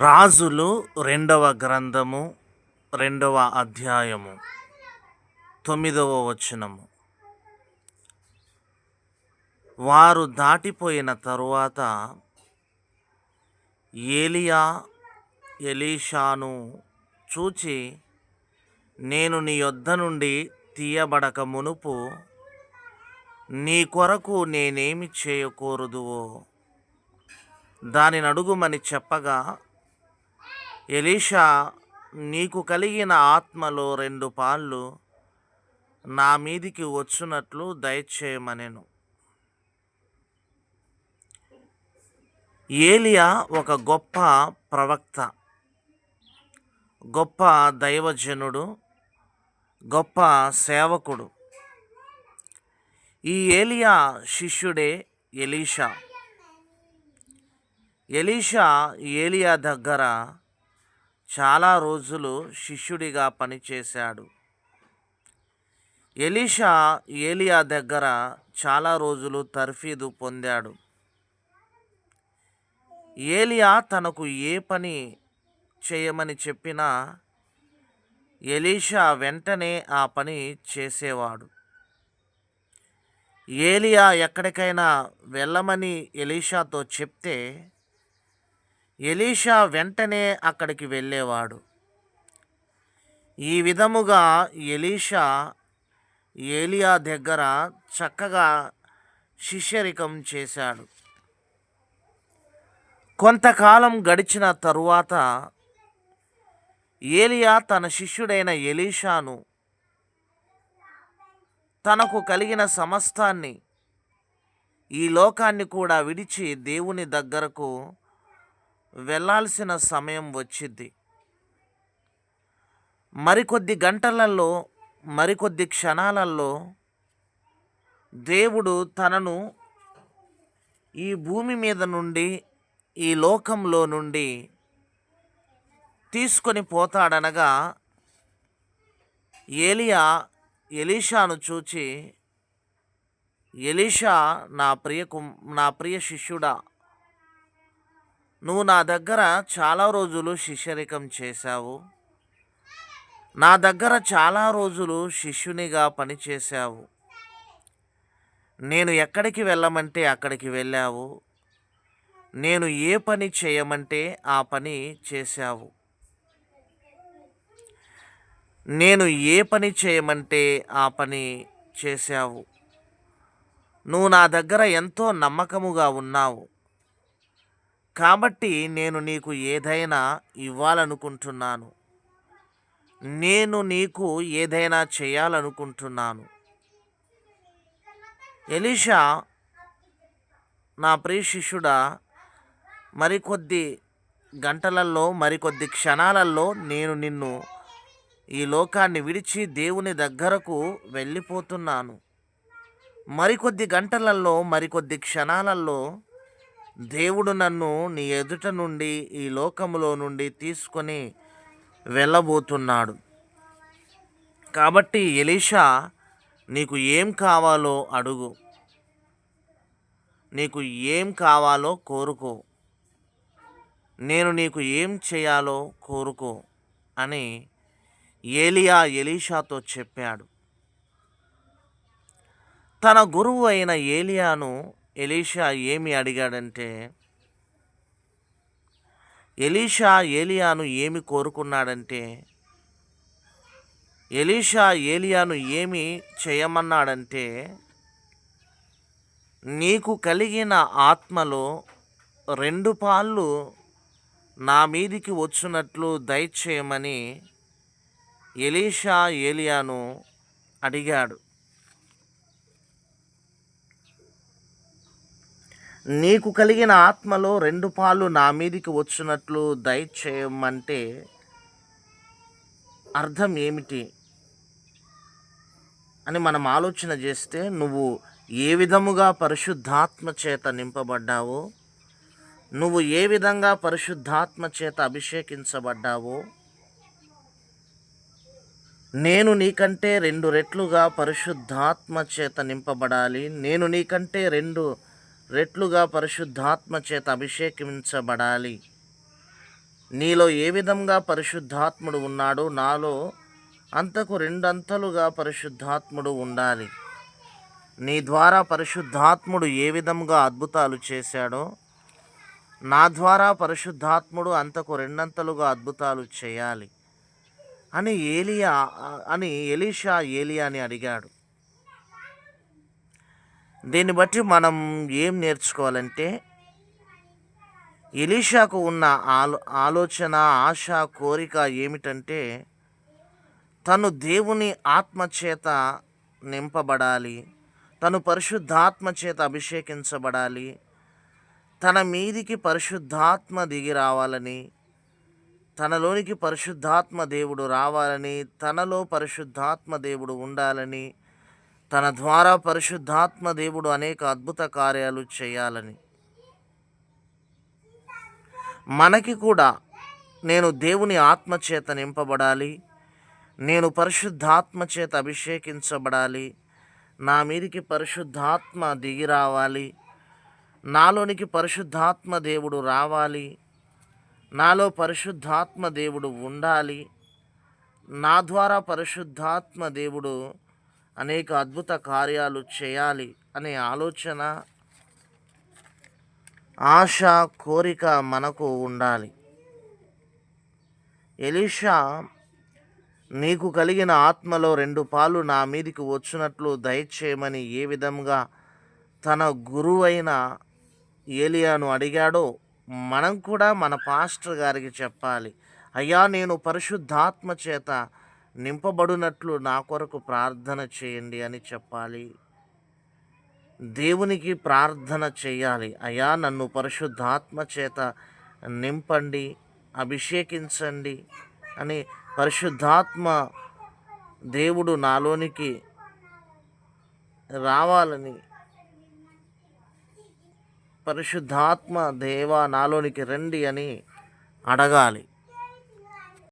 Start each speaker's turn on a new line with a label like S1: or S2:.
S1: రాజులు రెండవ గ్రంథము రెండవ అధ్యాయము తొమ్మిదవ వచనము. వారు దాటిపోయిన తరువాత ఏలియా ఎలీషాను చూచి నేను నీ యొద్ద నుండి తీయబడక మునుపు నీ కొరకు నేనేమి చేయకూరదువో? దానిని అడుగుమని చెప్పగా ఎలీషా నీకు కలిగిన ఆత్మలో రెండు పాళ్ళు నా మీదికి వచ్చునట్లు దయచేయమనెను. ఏలియా ఒక గొప్ప ప్రవక్త గొప్ప దైవజనుడు గొప్ప సేవకుడు. ఈ ఏలియా శిష్యుడే ఎలీషా. ఎలీషా ఏలియా దగ్గర చాలా రోజులు శిష్యుడిగా పనిచేశాడు. ఎలీషా ఏలియా దగ్గర చాలా రోజులు తర్ఫీదు పొందాడు. ఏలియా తనకు ఏ పని చేయమని చెప్పినా ఎలీషా వెంటనే ఆ పని చేసేవాడు. ఏలియా ఎక్కడికైనా వెళ్ళమని ఎలీషాతో చెప్తే ఎలీషా వెంటనే అక్కడికి వెళ్ళేవాడు. ఈ విధముగా ఎలీషా ఏలియా దగ్గర చక్కగా శిష్యరికం చేశాడు. కొంతకాలం గడిచిన తరువాత ఏలియా తన శిష్యుడైన ఎలీషాను తనకు కలిగిన సమస్తాన్ని ఈ లోకాన్ని కూడా విడిచి దేవుని దగ్గరకు వెళ్ళాల్సిన సమయం వచ్చింది మరికొద్ది గంటలలో మరికొద్ది క్షణాలలో దేవుడు తనను ఈ భూమి మీద నుండి ఈ లోకంలో నుండి తీసుకొని పోతాడనగా ఏలియా ఎలీషాను చూచి ఎలీషా నా ప్రియ కుం నా ప్రియ శిష్యుడా నువ్వు నా దగ్గర చాలా రోజులు శిష్యరికం చేశావు. నా దగ్గర చాలా రోజులు శిష్యునిగా పనిచేశావు నేను ఎక్కడికి వెళ్ళమంటే అక్కడికి వెళ్ళావు. నేను ఏ పని చేయమంటే ఆ పని చేశావు. నేను ఏ పని చేయమంటే ఆ పని చేశావు. నువ్వు నా దగ్గర ఎంతో నమ్మకముగా ఉన్నావు. కాబట్టి నేను నీకు ఏదైనా ఇవ్వాలనుకుంటున్నాను. నేను నీకు ఏదైనా చేయాలనుకుంటున్నాను. ఎలీషా నా ప్రియ శిష్యుడా మరికొద్ది గంటలలో మరికొద్ది క్షణాలలో నేను నిన్ను ఈ లోకాన్ని విడిచి దేవుని దగ్గరకు వెళ్ళిపోతున్నాను. మరికొద్ది గంటలలో మరికొద్ది క్షణాలలో దేవుడు నన్ను నీ ఎదుట నుండి ఈ లోకములో నుండి తీసుకొని వెళ్ళబోతున్నాడు. కాబట్టి ఎలీషా నీకు ఏం కావాలో అడుగు. నీకు ఏం కావాలో కోరుకో. నేను నీకు ఏం చేయాలో కోరుకో అని ఏలియా ఎలీషాతో చెప్పాడు. తన గురువు అయిన ఏలియాను ఎలీషా ఏమి అడిగాడంటే ఎలీషా ఏలియాను ఏమి కోరుకున్నాడంటే ఎలీషా ఏలియాను ఏమి చేయమన్నాడంటే నీకు కలిగిన ఆత్మలో రెండు పాళ్ళు నా మీదికి వచ్చినట్లు దయచేయమని ఎలీషా ఏలియాను అడిగాడు. నీకు కలిగిన ఆత్మలో రెండు పాలు నా మీదికి వచ్చినట్లు దయచేయమంటే అర్థం ఏమిటి? అని మనం ఆలోచన చేస్తే నువ్వు ఏ విధముగా పరిశుద్ధాత్మ చేత నింపబడ్డావో నువ్వు ఏ విధంగా పరిశుద్ధాత్మ చేత అభిషేకించబడ్డావో నేను నీకంటే రెండు రెట్లుగా పరిశుద్ధాత్మ చేత నింపబడాలి నేను నీకంటే రెండు రెట్లుగా పరిశుద్ధాత్మ చేత అభిషేకించబడాలి. నీలో ఏ విధంగా పరిశుద్ధాత్ముడు ఉన్నాడో నాలో అంతకు రెండంతలుగా పరిశుద్ధాత్ముడు ఉండాలి. నీ ద్వారా పరిశుద్ధాత్ముడు ఏ విధంగా అద్భుతాలు చేశాడో నా ద్వారా పరిశుద్ధాత్ముడు అంతకు రెండంతలుగా అద్భుతాలు చేయాలి అని ఏలియా అని ఎలీషా ఏలియాని అడిగాడు. దీన్ని బట్టి మనం ఏం నేర్చుకోవాలంటే ఎలీషాకు ఉన్న ఆలో ఆలోచన ఆశ కోరిక ఏమిటంటే తను దేవుని ఆత్మచేత నింపబడాలి తను పరిశుద్ధాత్మ చేత అభిషేకించబడాలి తన మీదికి పరిశుద్ధాత్మ దిగి రావాలని తనలోనికి పరిశుద్ధాత్మ దేవుడు రావాలని తనలో పరిశుద్ధాత్మ దేవుడు ఉండాలని తన ద్వారా పరిశుద్ధాత్మ దేవుడు అనేక అద్భుత కార్యాలు చేయాలని. మనకి కూడా నేను దేవుని ఆత్మ చేత నింపబడాలి నేను పరిశుద్ధాత్మ చేత అభిషేకించబడాలి నా మీదికి పరిశుద్ధాత్మ దిగి రావాలి నాలోనికి పరిశుద్ధాత్మ దేవుడు రావాలి నాలో పరిశుద్ధాత్మ దేవుడు ఉండాలి నా ద్వారా పరిశుద్ధాత్మ దేవుడు అనేక అద్భుత కార్యాలు చేయాలి అనే ఆలోచన ఆశ కోరిక మనకు ఉండాలి. ఎలీషా నీకు కలిగిన ఆత్మలో రెండు పాలు నా మీదికి వచ్చినట్లు దయచేయమని ఏ విధంగా తన గురువైన ఏలియాను అడిగాడో మనం కూడా మన పాస్టర్ గారికి చెప్పాలి. అయ్యా నేను పరిశుద్ధాత్మ చేత నింపబడినట్లు నా కొరకు ప్రార్థన చేయండి అని చెప్పాలి. దేవునికి ప్రార్థన చేయాలి. అయ్యా నన్ను పరిశుద్ధాత్మ చేత నింపండి అభిషేకించండి అని పరిశుద్ధాత్మ దేవుడు నాలోనికి రావాలని పరిశుద్ధాత్మ దేవా నాలోనికి రండి అని అడగాలి.